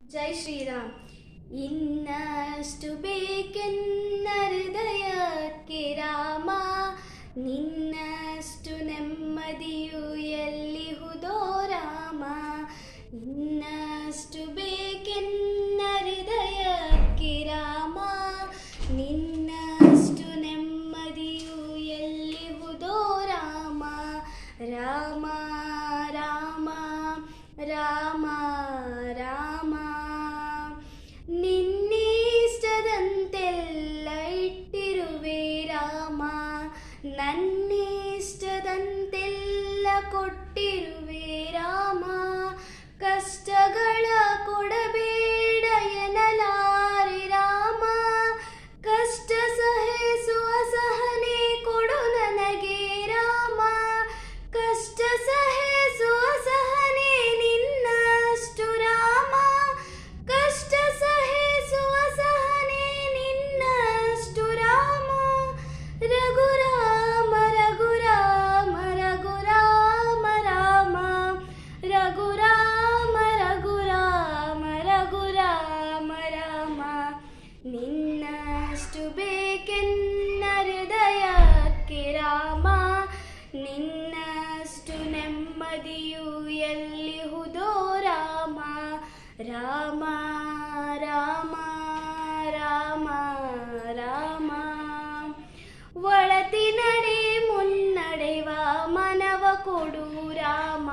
ಜೈ ಶ್ರೀರಾಮ್. ಇನ್ನಷ್ಟು ಬೇಕೆನ್ನ ಹೃದಯಕ್ಕೆ ರಾಮ ನಿನ್ನಷ್ಟು ನೆಮ್ಮದಿಯು ರಾಮ ರಾಮ ನಿನ್ನಿಷ್ಟದಂತೆಲ್ಲ ಇಟ್ಟಿರುವೆ ರಾಮ ನನ್ನಿಷ್ಟದಂತೆಲ್ಲ ನಿನ್ನಷ್ಟು ಬೇಕೆನ್ನ ಹೃದಯಕ್ಕೆ ರಾಮ. ನಿನ್ನಷ್ಟು ನೆಮ್ಮದಿಯು ಎಲ್ಲಿ ಹುದೋ ರಾಮ? ರಾಮ ರಾಮ ರಾಮ ರಾಮ. ಒಳತಿ ನಡೆ ಮುನ್ನಡೆವ ಮನವ ಕೊಡು ರಾಮ.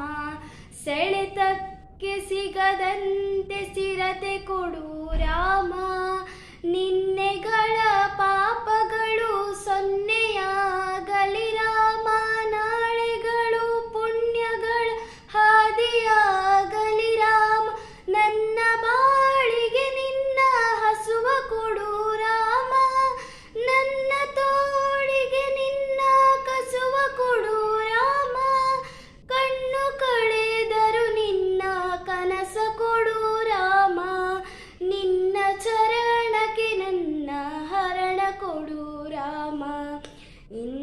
ಸೆಳೆತಕ್ಕೆ ಸಿಗದಂತೆ ಸ್ಥಿರತೆ ಕೊಡು ರಾಮ. ನಿನ್ನೆಗಳ ರಾಮ ಇನ್